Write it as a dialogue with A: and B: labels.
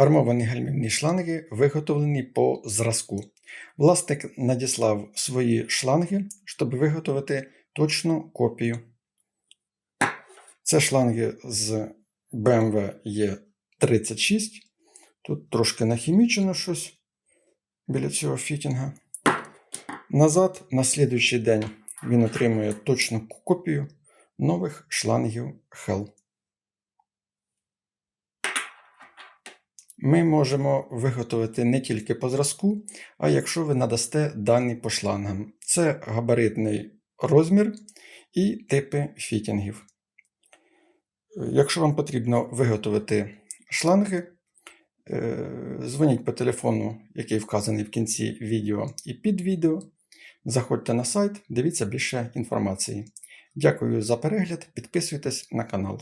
A: Армовані гальмівні шланги виготовлені по зразку. Власник надіслав свої шланги, щоб виготовити точну копію. Це шланги з BMW E36. Тут трошки нахімічено щось біля цього фітінга. Назад, на слідуючий день, він отримує точну копію нових шлангів Hell. Ми можемо виготовити не тільки по зразку, а якщо ви надасте дані по шлангам. Це габаритний розмір і типи фітінгів. Якщо вам потрібно виготовити шланги, е, дзвоніть по телефону, який вказаний в кінці відео і під відео. Заходьте на сайт, дивіться більше інформації. Дякую за перегляд, підписуйтесь на канал.